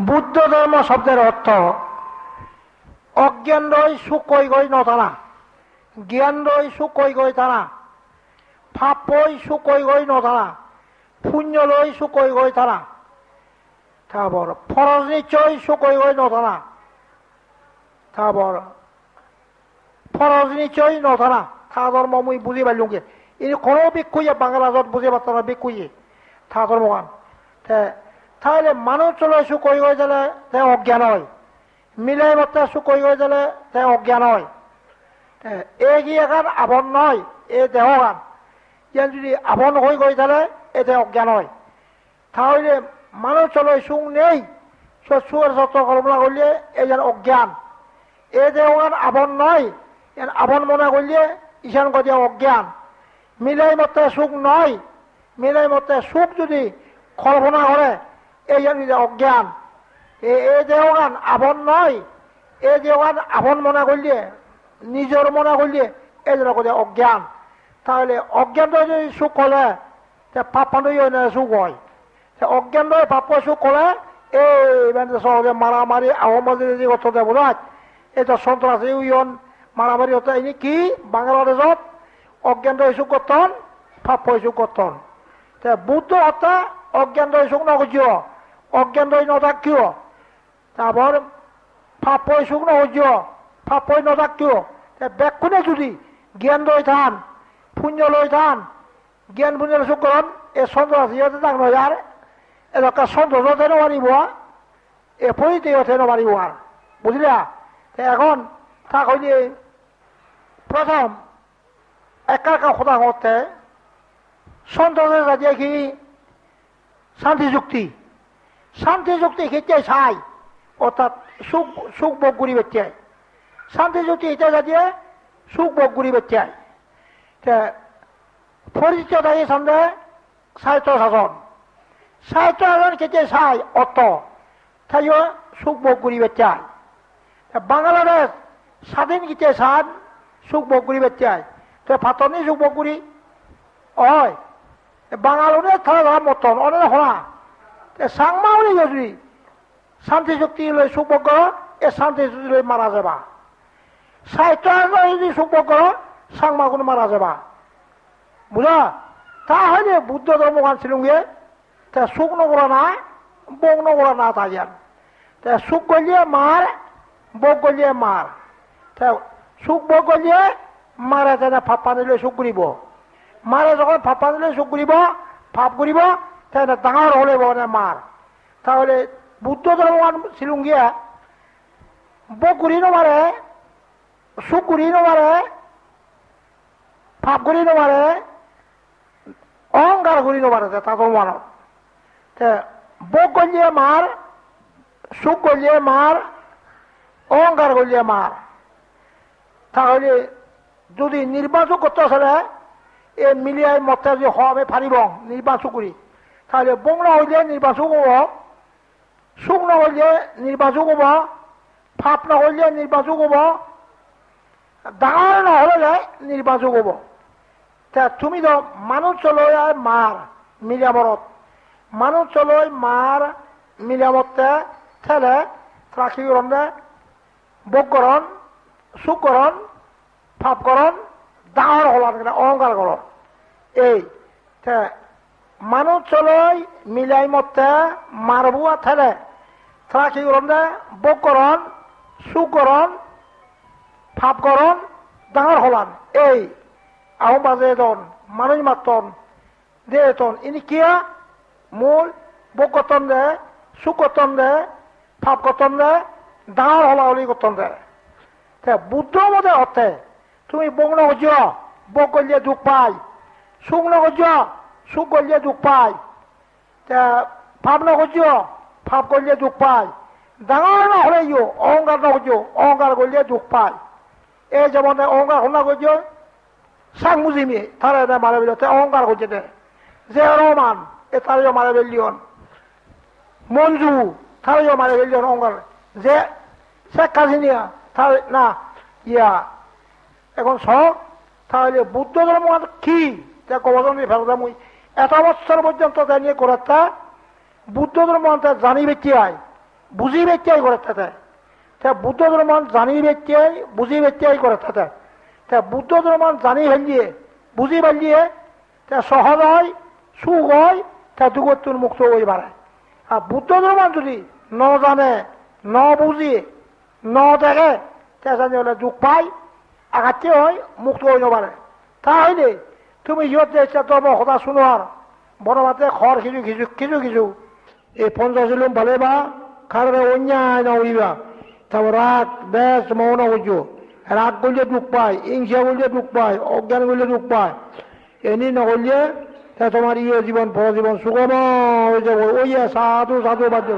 বুদ্ধ ধর্ম শব্দের অর্থ অজ্ঞান রই সুখ কই গই নতানা জ্ঞান রই সুখ কই গই তানা ফাপই সুখ কই গই নতানা পুণ্য লই সুখ কই গই তানা তারপর ফরজ নিশ্চয় সুখ কই গই নতানা তারপর ফরজ নিশ্চয় নতানা থা ধর্ম মুই বুঝি পারলুগে ইনি কোনো বিক্ষুয়ে বাংলাদেশত বুঝি পারত না বিক্ষুয়ে থা ধর্মগান তাহলে মানুষ চলে সুখ কই গই দিলে তে অজ্ঞান হয়। মিলাই মতে সুখ কই গই দিলে তে অজ্ঞান হয়। এই কি এখন আবন নয় এই দেহগান ইয়ান যদি আবন হয়ে গই তাহলে এতে অজ্ঞান হয়। তাহলে মানুষ চলে সুখ নেই। সুখের সত্য কল্পনা করলে এই যেন অজ্ঞান। এই দেহগান আবন নয় ইয়ান আবন মনে করলে ঈশান গদিয়া অজ্ঞান। মিলাই মতে সুখ নয় মিলাই মতে সুখ যদি কল্পনা করে এই যেন অজ্ঞান। এই দেহগান আবন নয়। এই দেহগান আবন মনে করলে নিজের মনে করলে এই জন্য করে অজ্ঞান। তাহলে অজ্ঞান যদি সুখ হলে পাপানই সুখ হয়। অজ্ঞান পাপ সুখ হলে, এই মানে সহজে মারামারি আহমাজি যে কথা না এটা সন্ত্রাসী ইউন মারামারি হতে এনে কি? বাংলাদেশত অজ্ঞান সুখ করতন পাপ সুখ করতন বুদ্ধ হতে অজ্ঞান সুখ নগর্য অজ্ঞান নথাকিও তারপর পাপ সুখ নগর্য পাপই নথাকিও বেকুনে যদি জ্ঞান লৈ থান, পুণ্য লৈ থান, জ্ঞান পুণ্যের সুখ করন এ সন্ত্রাসী হতে তাক এলাকা সন্ত্রাস হতে নমারিব এ পরিচয় হতে নমারিব আর। বুঝলিয়া এখন থাক হইলে প্রথম একা একা কথা করতে সন্ত্রাসের রাজিয়া কি শান্তি চুক্তি শান্তি চুক্তি খেতে চাই অর্থাৎ সুখ সুখ ভোগ করি বেচে শান্তি চুক্তি এটা রাজিয়ে সুখ ভোগ করি বেচে পরিচিত দায়ী সন্ধে সাহিত্য শাসন সাহিত্য শাসন খেতে চাই অর্থ। তাইও সুখ ভোগ করি বেচে বাংলাদেশ স্বাধীন গীতে সান সুখ ভোগ করি বেচে তো ফাতনি সুখ ভোগ করি। হয় বাঙালনে থাকা মতন, অনেক সাংমাউনি যদি শান্তি চুক্তি লৈ করো এ শান্তি চুক্তি লৈ মারা যাবা। সাহিত্য যদি সুখ ভোগ করো সাংমাগুলো মারা যাবা বুঝা তাহলে বুদ্ধ ধর্মগান ছিলুঙ্গে তা সুখ নগরা না, বোক নগরা না তাইয়ান তা সুখ গলিয়ে মার বোক গলিয়ে মার তা সুখ বোক গলিয়ে মারে তেনে ফাপ পানিলে সুখ কৰিব। মাৰে যখন ফাপ পানিলে সুখ কৰিব ফাপ কৰিব তেনে ডাঙৰ হলে মানে মার। তাহলে বুদ্ধ ধর্মগান ছিলুঙ্গিয়া বোক ঘুরি নমারে সুখ ঘুরি নমারে ফাপ ঘুরি নমারে অহংকার ঘুরি নমারে তাদের মানত বোক গলিয়ে মার সুখ গলিয়ে মার অহংকার গলিয়ে মার। তাহলে যদি নির্বাচন করতে আসলে, এ মিলিয়াই মতে যে হবে ফারিব, নির্বাচন করি। তাহলে বংলা হইলে নির্বাচন হব সুখ নহলে নির্বাচন হব ফাপ নহলে নির্বাচন হব ডাঙৰ নহলে নির্বাচন হব। তা তুমি তো মানুষ চলৈ মার মিলিয়ামরত মানুষ চলৈ মার মিলিয়ামতে ঠেলে রাখিকরণ বকরণ সুকরণ ফাপকরণ ডাঙৰ হলার অহংকার করণ এই মানুষ চলৈ মিলাই মতে মারবুয়া থেলে ঠেলে রাখিকরণ বকরণ সুকরণ ফাপকরণ ডাঙৰ হলান। এই আহোম বাজে দন মানুষ মাতন, দে ইনি কিয়া? মূল বকতন দে সুকতন দে ফাপকতন দে ডাঙৰ হলা হলি কতন দে। বুদ্ধ মতে অর্থে, তুমি বগ্ন হজ বক করলে দুঃখ পাই। সুখ নগজ সুখ করলে দুঃখ পাই ফাপ নগজ ফাপ করলে দুঃখ পাই ডাঙৰ নহলে অহংকার নগজ অহংকার করলে দুঃখ পাই। এই যেমন অহংকার শুনা গজ সাং মুজিমি, তারা এটা মারা বেরিয়ে অহংকার করছে দে যে রহমান, এ তারাও মারা বেরিয়ন মঞ্জু, তারাও মারা বেরিয়ন অহংকার। যে শেখ হাসিনা, তার না, ইয়া, এখন সব তাহলে বুদ্ধ ধর্ম কি? তা কবজন ফেলতে মুই। এত বছর পর্যন্ত তা নিয়ে করাটা বুদ্ধ ধর্ম জানিবে কি আয়, বুঝি বেচাই করে থাকে তা বুদ্ধ ধর্ম জানি বেচাই বুঝি বেচাই করে থাকে তা বুদ্ধ ধর্ম জানি ফেলিয়ে বুঝি ফেলিয়ে তা সহজ হয়, সুখ হয়, তা দুগতুর মুক্ত হয়ে বাড়ায়। আর বুদ্ধ ধর্ম যদি ন জানে, ন বুঝি, ন দেখে, তা জানি হলে দুঃখ পাই আঘাতে হয়, মুক্ত হয়ে নবারে তাহলে তুমি সিহঁতে এতিয়া ধৰ্ম কথা শুনো আৰু। বনমাতে খৰ খিজু খিজু খিজু খিজু এই পঞ্চাশিলুম ভালে বা খারে অন্যায় না উড়িবা তারপর রাগ দেশ মৌন বুঝো রাগ করলে দুঃখ পায়, হিংসা করলে দুঃখ পায়, অজ্ঞান করলে দুঃখ পায়। এনি নকরলে তা তোমার ইয়ে জীবন পর জীবন সুগম হয়ে যাব। ওই সাধু সাধু বাদ